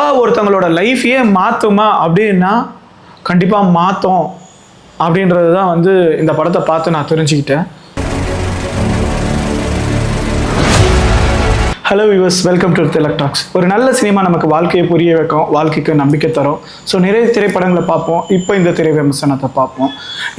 கண்டிப்பாக ஒருத்தங்களோட லைஃபையே மாற்றுமா அப்படின்னா கண்டிப்பாக மாற்றும் அப்படின்றது தான் வந்து இந்த படத்தை பார்த்து நான் தெரிஞ்சுக்கிட்டேன். Hello viewers welcome to Thilak talks ஒரு நல்ல சினிமா நமக்கு வாழ்க்கையை புரிய வைக்கும் வாழ்க்கைக்கு நம்பிக்கை தரும். ஸோ நிறைய திரைப்படங்களை பார்ப்போம். இப்போ இந்த திரை விமர்சனத்தை பார்ப்போம்.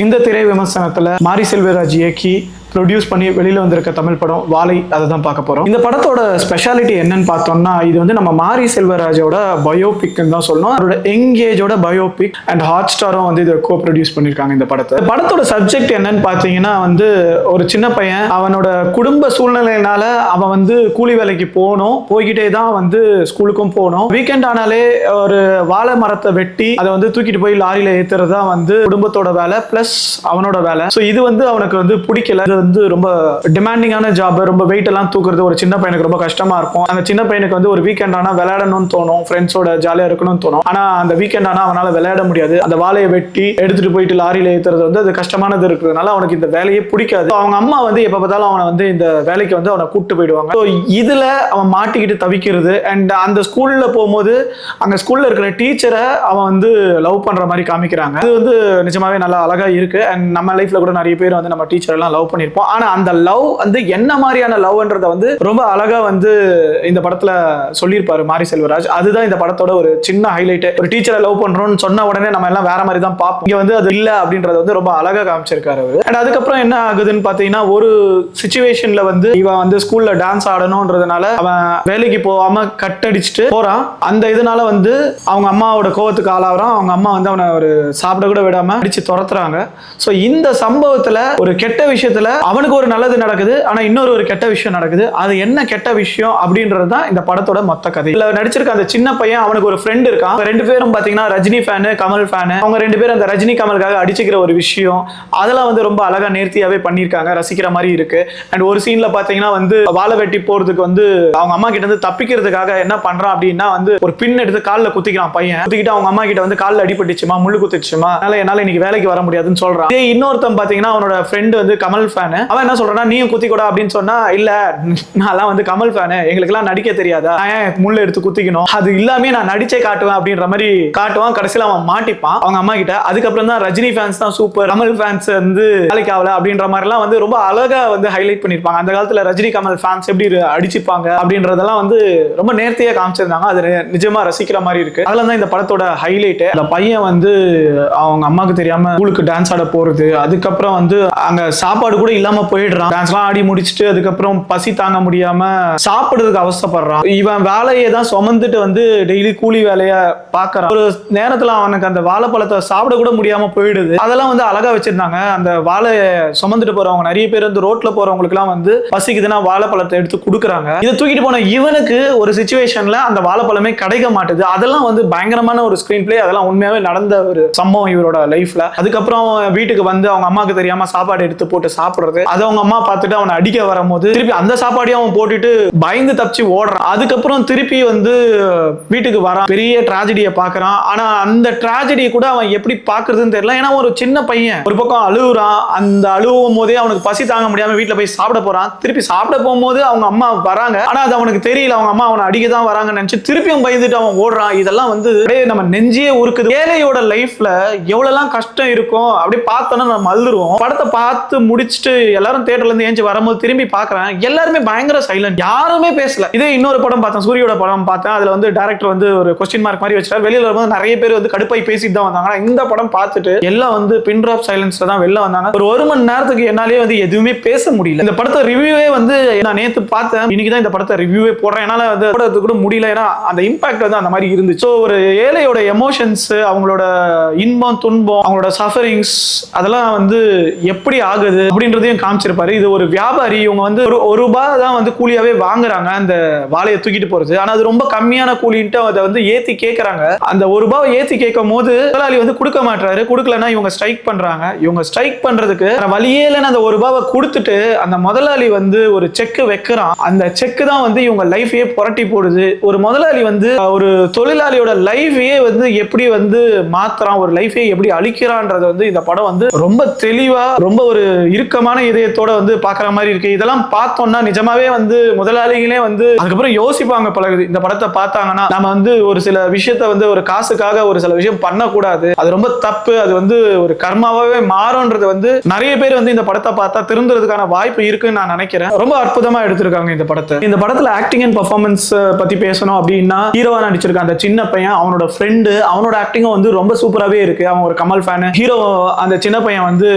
இந்த திரை விமர்சனத்தில் மாரி செல்வராஜ் இயக்கி ப்ரொடியூஸ் பண்ணி வெளியில் வந்திருக்க தமிழ் படம் வாழை அதை தான் பார்க்க போகிறோம் இந்த படத்தோட ஸ்பெஷாலிட்டி என்னன்னு பார்த்தோம்னா இது வந்து நம்ம மாரி செல்வராஜோட பயோபிக்னு தான் சொல்லணும். அவரோட எங்கேஜோட பயோபிக் அண்ட் ஹாட் ஸ்டாரும் வந்து இதை கோ ப்ரொடியூஸ் பண்ணியிருக்காங்க இந்த படத்தை. இந்த படத்தோட சப்ஜெக்ட் என்னன்னு பார்த்தீங்கன்னா வந்து ஒரு சின்ன பையன் அவனோட குடும்ப சூழ்நிலையினால அவன் வந்து கூலி வேலைக்கு போகணும். போய்கிட்டே தான் வந்து ஸ்கூலுக்கும் போகணும். வீக்கெண்ட் ஆனாலே ஒரு வாழை மரத்தை வெட்டி அதை வந்து தூக்கிட்டு போய் லாரியில் ஏற்றுறது தான் வந்து குடும்பத்தோட வேலை ப்ளஸ் அவனோட வேலை. ஸோ இது வந்து அவனுக்கு வந்து பிடிக்கல. வந்து ரொம்ப டிமாண்டிங்கான ஜாப் ரொம்ப வெயிட் எல்லாம் தூக்குறது ஒரு சின்ன பையனுக்கு ரொம்ப கஷ்டமா இருக்கும். அந்த சின்ன பையனுக்கு வந்து ஒரு வீக்கெண்ட் ஆனா விளையாடணும்னு தோணும். ஃப்ரெண்ட்ஸோட ஜாலியா இருக்கணும்னு தோணும். ஆனா அந்த வீக்கெண்ட் ஆனா அவனால விளையாட முடியாது. அந்த வாழையை வெட்டி எடுத்துட்டு போயிட்டு லாரியில ஏத்துறது வந்து அது கஷ்டமானது இருக்கிறதுனால அவனுக்கு இந்த வேலையே பிடிக்காது. அவங்க அம்மா வந்து எப்ப பார்த்தாலும் அவனை வந்து இந்த வேலைக்கு வந்து அவனை கூப்பிட்டு போயிடுவாங்க. ஸோ இதுல அவன் மாட்டிக்கிட்டு தவிக்கிறது அண்ட் அந்த ஸ்கூல்ல போகும்போது அங்க ஸ்கூல்ல இருக்கிற டீச்சரை அவன் வந்து லவ் பண்ற மாதிரி காமிக்கிறாங்க. அது வந்து நிஜமாவே நல்லா அழகா இருக்கு. அண்ட் நம்ம லைஃப்ல கூட நிறைய பேர் வந்து நம்ம டீச்சர் எல்லாம் லவ் பண்ணியிருப்போம் ஆனா அந்த லவ் வந்து என்ன மாதிரியான லவ்ன்றத வந்து ரொம்ப அழகா வந்து இந்த படத்துல சொல்லியிருப்பாரு மாரி செல்வராஜ். அதுதான் இந்த படத்தோட ஒரு சின்ன ஹைலைட் ஒரு டீச்சரை லவ் பண்றோம்னு சொன்ன உடனே நம்ம எல்லாம் வேற மாதிரி தான் பார்ப்போம். இங்க வந்து அது இல்ல அப்படின்றத வந்து ரொம்ப அழகா காமிச்சிருக்காரு அவர். அண்ட் அதுக்கப்புறம் என்ன ஆகுதுன்னு பாத்தீங்கன்னா ஒரு சுச்சுவேஷன்ல வந்து இவன் வந்து ஸ்கூல்ல டான்ஸ் ஆடணும்ன்றதுனால அவன் வேலைக்கு போகாம கட் அடிச்சுட்டு போறான். அந்த இதனால வந்து அவங்க அம்மாவோட கோவத்துக்கு ஆளாகிறான். அவங்க அம்மா வந்து அவனை ஒரு சாப்பிட கூட விடாம அடிச்சு துரத்துறாங்க. ஸோ இந்த சம்பவத்துல ஒரு கெட்ட விஷயத்துல அவனுக்கு ஒரு நல்லது நடக்குது ஆனா இன்னொரு ஒரு கெட்ட விஷயம் நடக்குது. அது என்ன கெட்ட விஷயம் அப்படின்றது தான் இந்த படத்தோட மொத்த கதை. இல்ல நடிச்சிருக்க அந்த சின்ன பையன் அவனுக்கு ஒரு ஃப்ரெண்ட் இருக்கான். ரெண்டு பேரும் பாத்தீங்கன்னா ரஜினி ஃபேனு கமல் ஃபேனு அவங்க ரெண்டு பேரும் அந்த ரஜினி கமலுக்காக அடிச்சுக்கிற ஒரு விஷயம். அதெல்லாம் வந்து ரொம்ப அழகா நேர்த்தியாவே பண்ணியிருக்காங்க ரசிக்கிற மாதிரி இருக்கு. அண்ட் ஒரு சீன்ல பாத்தீங்கன்னா வந்து வாழை வெட்டி போறதுக்கு வந்து அவங்க அம்மா கிட்ட இருந்து தப்பிக்கிறதுக்காக என்ன பண்றான் அப்படின்னா வந்து ஒரு பின் எடுத்து காலில் குத்திக்கிறான் பையன். குத்திக்கிட்டு அவங்க அம்மா கிட்ட வந்து காலில் அடிபட்டுச்சுமா முள்ளு குத்துச்சுமா? அதனால என்னால இன்னைக்கு வேலைக்கு வர முடியாதுன்னு சொல்றான். இன்னொருத்தன் பாத்தீங்கன்னா அவனோட ஃப்ரெண்டு வந்து கமல் ஃபேன் அவன் என்ன சொல்றான்னா நீயும் குத்தி கூட அப்படின்னு சொன்னா இல்ல நான்லாம் வந்து கமல் ஃபேனு எங்களுக்கெல்லாம் நடிக்க தெரியாதா. ஏன் முள்ள எடுத்து குத்திக்கணும்? அது இல்லாமே நான் நடிச்சே காட்டுவேன் அப்படின்ற மாதிரி காட்டுவான். கடைசியில் அவன் மாட்டிப்பான். அவங்க அம்மா கிட்ட அதுக்கப்புறம் தான் ரஜினி ஃபேன்ஸ் தான் சூப்பர் கமல் ஃபேன்ஸ் வந்து வேலைக்கு ஆகல அப்படின்ற மாதிரிலாம் வந்து ரொம்ப அழகா வந்து ஹைலைட் பண்ணிருப்பாங்க அந்த காலத்துல ரஜினி கமல் ஃபேன்ஸ் எப்படி அடிச்சுப்பாங்க அப்படின்றதெல்லாம் வந்து ரொம்ப நேர்த்தியா காமிச்சிருந்தாங்க. அது நிஜமா ரசிக்கிற மாதிரி இருக்கு. அதுல தான் இந்த படத்தோட ஹைலைட் அந்த பையன் வந்து அவங்க அம்மாக்கு தெரியாம ஸ்கூலுக்கு டான்ஸ் ஆட போறது. அதுக்கப்புறம் வந்து அங்க சாப்பாடு கூட இல்லாம போயிடுறான். டான்ஸ்லாம் ஆடி முடிச்சுட்டு அதுக்கப்புறம் பசி தாங்க முடியாம சாப்பிடுறதுக்கு அவசப்படுறான் இவன் வேலையை தான் சுமந்துட்டு வந்து டெய்லி கூலி வேலைய பாக்குறான் ஒரு நேரத்துல அவனுக்கு அந்த வாழைப்பழத்தை சாப்பிட கூட முடியாம போயிடுது. அதெல்லாம் வந்து அழகா வச்சிருந்தாங்க. அந்த வாழையை சுமந்துட்டு போறவங்க நிறைய பேர் வந்து ரோட்ல போறவங்களுக்கு எல்லாம் வந்து பசிக்குதுன்னா வாழைப்பழத்தை எடுத்து கொடுக்குறாங்க. இதை தூக்கிட்டு போன இவனுக்கு ஒரு சுச்சுவேஷன்ல அந்த வாழைப்பழமே கிடைக்க மாட்டுது. அதெல்லாம் வந்து பயங்கரமான ஒரு ஸ்கிரீன் பிளே அதெல்லாம் உண்மையாவே நடந்த ஒரு சம்பவம் இவரோட லைஃப்ல அதுக்கப்புறம் வீட்டுக்கு வந்து அவங்க அம்மாக்கு தெரியாம சாப்பாடு எடுத்து போட்டு சாப்பிடுறது. அதை அவங்க அம்மா பார்த்துட்டு அவனை அடிக்க வரும்போது திருப்பி அந்த சாப்பாடையும் அவன் போட்டுட்டு பயந்து தப்பிச்சு ஓடுறான். அதுக்கப்புறம் திருப்பி வந்து வீட்டுக்கு வரான். பெரிய டிராஜடியை பார்க்கறான். ஆனா அந்த டிராஜடி கூட அவன் எப்படி பார்க்கறதுன்னு தெரியல. ஏன்னா ஒரு சின்ன பையன் ஒரு பக்கம் அழுகுறான். அந்த அழுவும் போதே அவனுக்கு பசி தாங்க முடியாம வீட்டுல போய் சாப்பிட போறான். திருப்பி சாப்பிட போகும்போது அவங்க அம்மா வராங்க. ஆனா அது அவனுக்கு தெரியல. அவங்க அம்மா அவனை அடிக்க தான் வராங்கன்னு நினைச்சு திருப்பியும் பயந்துட்டு அவன் ஓடுறான். இதெல்லாம் வந்து நம்ம நெஞ்சியே உருக்குது. ஏழையோட லைஃப்ல எவ்வளோலாம் கஷ்டம் இருக்கும்? அப்படியே பார்த்தோன்னா நம்ம அழுதுருவோம். படத்தை பார்த்து முடிச்சுட்டு எல்லாரும் தேட்டர்ல இருந்து ஏஞ்சி வரும்போது திரும்பி பார்க்கறேன். எல்லாருமே பயங்கர சைலண்ட் யாருமே பேசல. இதே இன்னொரு படம் பார்த்தேன். சூரியோட படம் பார்த்தேன். அதுல வந்து டேரக்டர் வந்து ஒரு கொஸ்டின் மார்க் மாதிரி வச்சார் வெளியில வரும்போது நிறைய பேர் வந்து கடுப்பாய் பேசிட்டு தான் வந்தாங்க. இந்த படம் பார்த்துட்டு எல்லாம் வந்து பின் ட்ராப் சைலன்ஸ்ல தான் வெளில வந்தாங்க. ஒரு ஒரு மணி நேரத்துக்கு என்னாலே வந்து எதுவுமே பேச முடியல. இந்த படத்தை ரிவ்யூவே வந்து நான் நேத்து பார்த்தேன். இன்னைக்கு தான் இந்த படத்தை ரிவ்யூவே போடுறேன். என்னால வந்து போடுறது கூட முடியல. ஏன்னா அந்த இம்பாக்ட் வந்து அந்த மாதிரி இருந்துச்சு. ஸோ ஒரு ஏழையோட எமோஷன்ஸ் அவங்களோட இன்பம் துன்பம் அவங்களோட சஃபரிங்ஸ் அதெல்லாம் வந்து எப்படி ஆகுது அப்படின்றது அப்படின்றதையும் காமிச்சிருப்பாரு. இது ஒரு வியாபாரி இவங்க வந்து ஒரு ஒரு ரூபாய் தான் வந்து கூலியாவே வாங்குறாங்க அந்த வாழையை தூக்கிட்டு போறது. ஆனா அது ரொம்ப கம்மியான கூலின்ட்டு அதை வந்து ஏத்தி கேட்கறாங்க அந்த ஒரு ரூபாவை ஏத்தி கேட்கும் போது முதலாளி வந்து கொடுக்க மாட்டாரு கொடுக்கலன்னா இவங்க ஸ்ட்ரைக் பண்றாங்க. இவங்க ஸ்ட்ரைக் பண்றதுக்கு வழியே இல்லைன்னு அந்த ஒரு ரூபாவை கொடுத்துட்டு அந்த முதலாளி வந்து ஒரு செக் வைக்கிறான். அந்த செக் தான் வந்து இவங்க லைஃபையே புரட்டி போடுது. ஒரு முதலாளி வந்து ஒரு தொழிலாளியோட லைஃபையே வந்து எப்படி வந்து மாத்துறான்? ஒரு லைஃபையே எப்படி அழிக்கிறான்றது வந்து இந்த படம் வந்து ரொம்ப தெளிவா ரொம்ப ஒரு இறுக்கமா தைரியமான இதயத்தோட வந்து பாக்குற மாதிரி இருக்கு. இதெல்லாம் பார்த்தோம்னா நிஜமாவே வந்து முதலாளிகளே வந்து அதுக்கப்புறம் யோசிப்பாங்க பழகுது. இந்த படத்தை பார்த்தாங்கன்னா நம்ம வந்து ஒரு சில விஷயத்த வந்து ஒரு காசுக்காக ஒரு சில விஷயம் பண்ணக்கூடாது. அது ரொம்ப தப்பு. அது வந்து ஒரு கர்மாவே மாறும்ன்றது வந்து நிறைய பேர் வந்து இந்த படத்தை பார்த்தா திருந்துறதுக்கான வாய்ப்பு இருக்குன்னு நான் நினைக்கிறேன். ரொம்ப அற்புதமா எடுத்திருக்காங்க இந்த படத்தை. இந்த படத்துல ஆக்டிங் அண்ட் பர்ஃபார்மன்ஸ் பத்தி பேசணும் அப்படின்னா ஹீரோவா நடிச்சிருக்க அந்த சின்ன பையன் அவனோட ஃப்ரெண்டு அவனோட ஆக்டிங்கும் வந்து ரொம்ப சூப்பராகவே இருக்கு. அவன் ஒரு கமல் ஃபேன் ஹீரோ அந்த சின்ன பையன் வந்து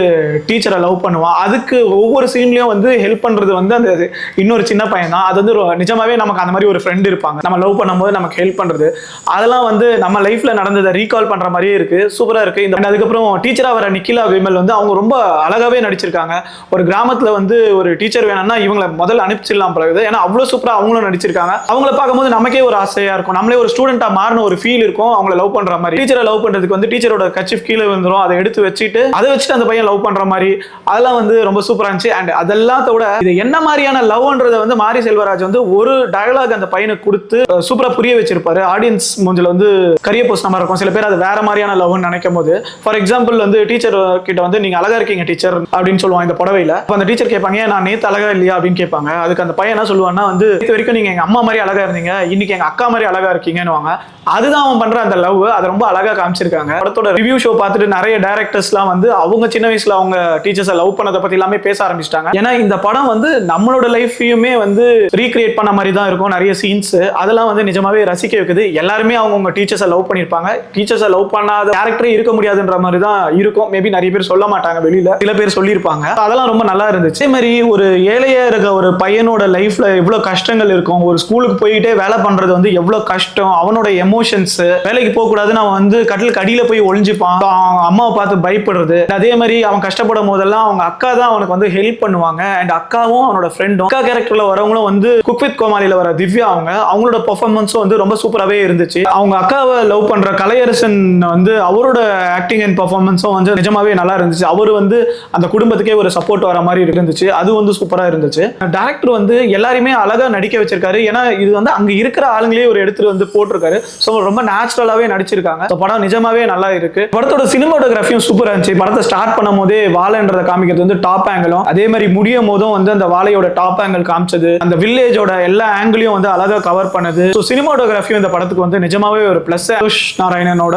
டீச்சரை லவ் பண்ணுவான். அதுக்கு ஒவ்வொரு சீன்லயும் வந்து ஹெல்ப் பண்றது வந்து அந்த இன்னொரு சின்ன பையன் தான் அது வந்து நிஜமாவே நமக்கு அந்த மாதிரி ஒரு ஃப்ரெண்ட் இருப்பாங்க. நம்ம லவ் பண்ணும்போது நமக்கு ஹெல்ப் பண்றது. அதெல்லாம் வந்து நம்ம லைஃப்ல நடந்ததை ரீகால் பண்ற மாதிரியே இருக்கு. சூப்பரா இருக்கு. இந்த அதுக்கப்புறம் டீச்சரா வர நிக்கிலா விமல் வந்து அவங்க ரொம்ப அழகாவே நடிச்சிருக்காங்க. ஒரு கிராமத்துல வந்து ஒரு டீச்சர் வேணும்னா இவங்களை முதல்ல அனுப்பிச்சிடலாம் பிறகு ஏன்னா அவ்வளவு சூப்பரா அவங்களும் நடிச்சிருக்காங்க. அவங்கள பார்க்கும்போது நமக்கே ஒரு ஆசையா இருக்கும். நம்மளே ஒரு ஸ்டூடெண்டா மாறின ஒரு ஃபீல் இருக்கும். அவங்கள லவ் பண்ற மாதிரி. டீச்சரை லவ் பண்றதுக்கு வந்து டீச்சரோட கச்சிஃப் கீழே விழுந்துரும். அதை எடுத்து வச்சுட்டு அதை வச்சுட்டு அந்த பையன் லவ் பண்ற மாதிரி. அதெல்லாம் வந்து ரொம்ப ரொம்ப சூப்பரா இருந்துச்சு. அண்ட் அதெல்லாம் விட இது என்ன மாதிரியான லவ்ன்றதை வந்து மாரி செல்வராஜ் வந்து ஒரு டயலாக் அந்த பையனுக்கு கொடுத்து சூப்பரா புரிய வச்சிருப்பாரு. ஆடியன்ஸ் மூஞ்சில் வந்து கரிய போஸ்ட் மாதிரி இருக்கும். சில பேர் அது வேற மாதிரியான லவ்னு நினைக்கும் போது ஃபார் எக்ஸாம்பிள் வந்து டீச்சர் கிட்ட வந்து நீங்க அழகா இருக்கீங்க டீச்சர் அப்படின்னு சொல்லுவாங்க இந்த புடவையில. அப்ப அந்த டீச்சர் கேட்பாங்க நான் நேத்து அழகா இல்லையா? அப்படின்னு கேட்பாங்க. அதுக்கு அந்த பையன் என்ன சொல்லுவான்னா வந்து இது வரைக்கும் நீங்க எங்க அம்மா மாதிரி அழகா இருந்தீங்க இன்னைக்கு எங்க அக்கா மாதிரி அழகா இருக்கீங்கன்னு அதுதான் அவன் பண்ற அந்த லவ் அதை ரொம்ப அழகா காமிச்சிருக்காங்க. படத்தோட ரிவ்யூ ஷோ பார்த்துட்டு நிறைய டேரக்டர்ஸ்லாம் வந்து அவங்க சின்ன வயசுல அவங்க டீச்சர்ஸை லவ் பண்ணதை பத்தி எல்லாமே பேச ஆரம்பிச்சிட்டாங்க. ஏன்னா இந்த படம் வந்து நம்மளோட லைஃபையுமே வந்து ரீக்ரியேட் பண்ண மாதிரி தான் இருக்கும். நிறைய சீன்ஸ் அதெல்லாம் வந்து நிஜமாவே ரசிக்க வைக்குது. எல்லாருமே அவங்கவுங்க டீச்சர்ஸை லவ் பண்ணியிருப்பாங்க டீச்சர்ஸை லவ் பண்ணாத கேரக்டரே இருக்க முடியாதுன்ற மாதிரி தான் இருக்கும். மேபி நிறைய பேர் சொல்ல மாட்டாங்க வெளியில. சில பேர் சொல்லியிருப்பாங்க. அதெல்லாம் ரொம்ப நல்லா இருந்துச்சு. அதே மாதிரி ஒரு ஏழையா இருக்க ஒரு பையனோட லைஃப்ல எவ்வளவு கஷ்டங்கள் இருக்கும். ஒரு ஸ்கூலுக்கு போயிட்டே வேலை பண்றது வந்து எவ்வளவு கஷ்டம். அவனோட எமோஷன்ஸ் வேலைக்கு போக கூடாதுன்னு அவன் வந்து கட்டில் கடியில போய் ஒளிஞ்சுப்பான். அவன் அம்மாவை பார்த்து பயப்படுறது. அதே மாதிரி அவன் கஷ்டப்படும் போதெல்லாம் அவங்க அக்கா தான் அவனுக்கு வந்து ஹெல்ப் பண்ணுவாங்க. அண்ட் அக்காவும் அவனோட ஃப்ரெண்டும் அக்கா கேரக்டர்ல வரவங்களும் வந்து குக் வித் கோமாளியில வர திவ்யா அவங்க அவங்களோட பெர்ஃபார்மன்ஸும் வந்து ரொம்ப சூப்பராகவே இருந்துச்சு. அவங்க அக்காவை லவ் பண்ற கலையரசன் வந்து அவரோட ஆக்டிங் அண்ட் பெர்ஃபார்மன்ஸும் வந்து நிஜமாவே நல்லா இருந்துச்சு. அவர் வந்து அந்த குடும்பத்துக்கே ஒரு சப்போர்ட் வர மாதிரி இருந்துச்சு. அது வந்து சூப்பராக இருந்துச்சு. டேரக்டர் வந்து எல்லாருமே அழகா நடிக்க வச்சிருக்காரு. ஏன்னா இது வந்து அங்க இருக்கிற ஆளுங்களே ஒரு எடுத்துட்டு வந்து போட்டிருக்காரு. ஸோ ரொம்ப நேச்சுரலாவே நடிச்சிருக்காங்க. படம் நிஜமாவே நல்லா இருக்கு. படத்தோட சினிமாட்டோகிராஃபியும் சூப்பராக இருந்துச்சு. படத்தை ஸ்டார்ட் பண்ணும் போதே வாழன்றதை காமிக்கிறது வந்து டாப் டாப் ஆங்கிளும் அதே மாதிரி முடியும் போதும் வந்து அந்த வாழையோட டாப் ஆங்கிள் காமிச்சது. அந்த வில்லேஜோட எல்லா ஆங்கிளையும் வந்து அழகா கவர் பண்ணது. ஸோ சினிமாட்டோகிராஃபியும் இந்த படத்துக்கு வந்து நிஜமாவே ஒரு பிளஸ் அனுஷ் நாராயணனோட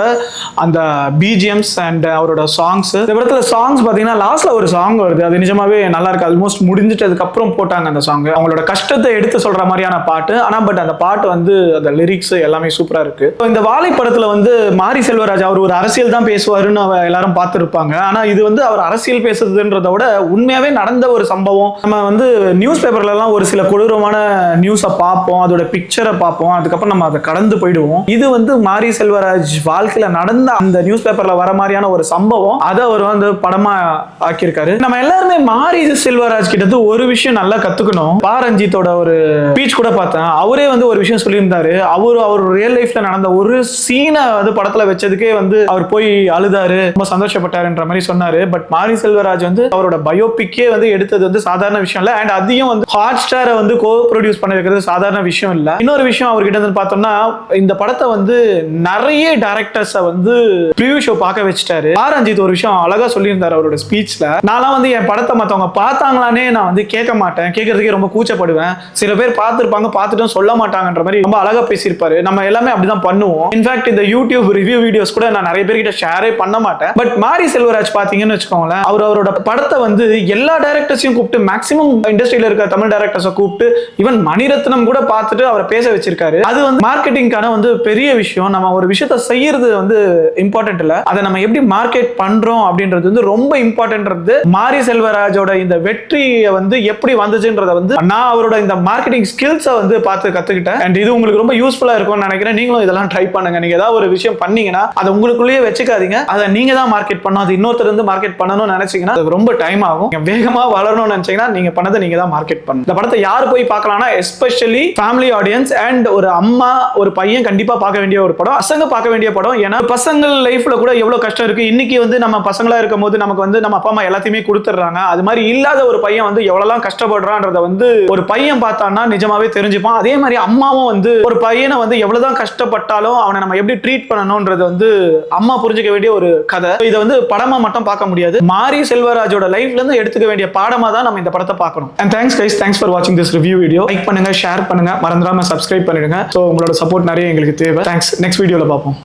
அந்த பிஜிஎம்ஸ் அண்ட் அவரோட சாங்ஸ் இந்த படத்துல சாங்ஸ் பாத்தீங்கன்னா லாஸ்ட்ல ஒரு சாங் வருது. அது நிஜமாவே நல்லா இருக்கு. ஆல்மோஸ்ட் முடிஞ்சிட்டதுக்கு அப்புறம் போட்டாங்க அந்த சாங் அவங்களோட கஷ்டத்தை எடுத்து சொல்ற மாதிரியான பாட்டு. ஆனா பட் அந்த பாட்டு வந்து அந்த லிரிக்ஸ் எல்லாமே சூப்பரா இருக்கு. இந்த வாழை படத்துல வந்து மாரி செல்வராஜ் அவர் ஒரு அரசியல் தான் பேசுவாருன்னு அவ எல்லாரும் பார்த்துருப்பாங்க. ஆனா இது வந்து அவர் அரசியல் பேசுறதுன்றத விட உண்மையாவே நடந்த ஒரு சம்பவம். நம்ம வந்து நியூஸ் பேப்பர்ல எல்லாம் ஒரு சில கொடூரமான நியூஸை பார்ப்போம். அதோட பிக்சரை பார்ப்போம். அதுக்கப்புறம் நம்ம அதை கடந்து போயிடுவோம். இது வந்து மாரி செல்வராஜ் வாழ்க்கையில நடந்த அந்த நியூஸ் பேப்பர்ல வர மாதிரியான ஒரு சம்பவம். அதை அவர் வந்து படமா ஆக்கியிருக்காரு. நம்ம எல்லாருமே மாரி செல்வராஜ் கிட்ட ஒரு விஷயம் நல்லா கத்துக்கணும். பாரஞ்சித்தோட ஒரு ஸ்பீச் கூட பார்த்தேன். அவரே வந்து ஒரு விஷயம் சொல்லியிருந்தாரு. அவர் அவர் ரியல் லைஃப்ல நடந்த ஒரு சீனை வந்து படத்துல வச்சதுக்கே வந்து அவர் போய் அழுதாரு. ரொம்ப சந்தோஷப்பட்டாருன்ற மாதிரி சொன்னாரு. பட் மாரி செல்வராஜ் வந்து அவரோட பயோபிக்கே வந்து எடுத்தது வந்து சாதாரண விஷயம் இல்லை. அண்ட் அதையும் வந்து ஹாட் ஸ்டாரை வந்து கோ ப்ரொடியூஸ் பண்ணிருக்கிறது சாதாரண விஷயம் இல்லை. இன்னொரு விஷயம் அவர்கிட்ட வந்து பார்த்தோம்னா இந்த படத்தை வந்து நிறைய டேரக்டர்ஸை வந்து ப்ரிவியூ ஷோ பார்க்க வச்சுட்டாரு. ஆரஞ்சித் ஒரு விஷயம் அழகாக சொல்லியிருந்தார் அவரோட ஸ்பீச்சில் நான்லாம் வந்து என் படத்தை மற்றவங்க பார்த்தாங்களானே நான் வந்து கேட்க மாட்டேன். கேட்கறதுக்கே ரொம்ப கூச்சப்படுவேன். சில பேர் பார்த்துருப்பாங்க பார்த்துட்டும் சொல்ல மாட்டாங்கன்ற மாதிரி ரொம்ப அழகாக பேசியிருப்பாரு. நம்ம எல்லாமே அப்படிதான் பண்ணுவோம். இன்ஃபேக்ட் இந்த யூடியூப் ரிவ்யூ வீடியோஸ் கூட நான் நிறைய பேர்கிட்ட ஷேரே பண்ண மாட்டேன். பட் மாரி செல்வராஜ் பார்த்தீங்கன்னு வச்சுக்கோங்களேன் அவர் அவரோட படத்தை வந்து எல்லா டேரக்டர்ஸையும் கூப்பிட்டு மேக்ஸிமம் இண்டஸ்ட்ரியில இருக்க தமிழ் டேரக்டர்ஸை கூப்பிட்டு ஈவன் மணிரத்னம் கூட பார்த்துட்டு அவரை பேச வச்சிருக்காரு. அது வந்து மார்க்கெட்டிங்கான வந்து பெரிய விஷயம். நம்ம ஒரு விஷயத்த செய்யறது வந்து இம்பார்ட்டன்ட் இல்ல. அதை நம்ம எப்படி மார்க்கெட் பண்றோம் அப்படின்றது வந்து ரொம்ப இம்பார்ட்டன்ட் மாரி செல்வராஜோட இந்த வெற்றியை வந்து எப்படி வந்துச்சுன்றத வந்து நான் அவரோட இந்த மார்க்கெட்டிங் ஸ்கில்ஸை வந்து பார்த்து கத்துக்கிட்டேன். அண்ட் இது உங்களுக்கு ரொம்ப யூஸ்ஃபுல்லா இருக்கும்னு நினைக்கிறேன். நீங்களும் இதெல்லாம் ட்ரை பண்ணுங்க. நீங்க ஏதாவது ஒரு விஷயம் பண்ணீங்கன்னா அதை உங்களுக்குள்ளேயே வச்சுக்காதீங்க. அதை நீங்க தான் மார்க்கெட் பண்ணணும். அது இன்னொருத்தர் வந்து மார்க்கெட் பண்ணணும்னு நினைச்சீங்கன்னா அது ரொம்ப டைம் ஆகும். நீங்க வேகமா வளரணும்னு நினைச்சீங்கன்னா நீங்க பண்ணதை நீங்க தான் மார்க்கெட் பண்ணணும். இந்த படத்தை யார் போய் பார்க்கலாம்னா எஸ்பெஷலி ஃபேமிலி ஆடியன்ஸ் அண்ட் ஒரு அம்மா ஒரு பையன் கண்டிப்பா பார்க்க வேண்டிய ஒரு படம். பசங்க பார்க்க வேண்டிய படம். ஏன்னா பசங்கள் லைஃப்ல கூட எவ்வளவு கஷ்டம் இருக்கு. இன்னைக்கு வந்து நம்ம பசங்களா இருக்கும் போது நமக்கு வந்து நம்ம அப்பா அம்மா எல்லாத்தையுமே கொடுத்துட்றாங்க. அது மாதிரி இல்லாத ஒரு பையன் வந்து எவ்வளவுலாம் கஷ்டப்படுறான்றத வந்து ஒரு பையன் பார்த்தான்னா நிஜமாவே தெரிஞ்சுப்பான். அதே மாதிரி அம்மாவும் வந்து ஒரு பையனை வந்து எவ்வளவுதான் கஷ்டப்பட்டாலும் அவனை நம்ம எப்படி ட்ரீட் பண்ணணும்ன்றது வந்து அம்மா புரிஞ்சுக்க வேண்டிய ஒரு கதை. இதை வந்து படமா மட்டும் பார்க்க முடியாது. மாரி செல்வராஜோட லைஃப்ல இருந்து எடுத்துக்க வேண்டிய பாடமா தான் நம்ம இந்த படத்தை பார்க்கணும். And thanks guys thanks for வாட்சிங் திஸ் ரிவ்யூ வீடியோ லைக் பண்ணுங்க ஷேர் பண்ணுங்க. மறந்துடாம சப்ஸ்கிரைப் பண்ணிடுங்க. ஸோ உங்களோட சப்போர்ட் நிறைய எங்களுக்கு தேவை. தேங்க்ஸ் நெக்ஸ்ட் வீடியோவில் பார்ப்போம்.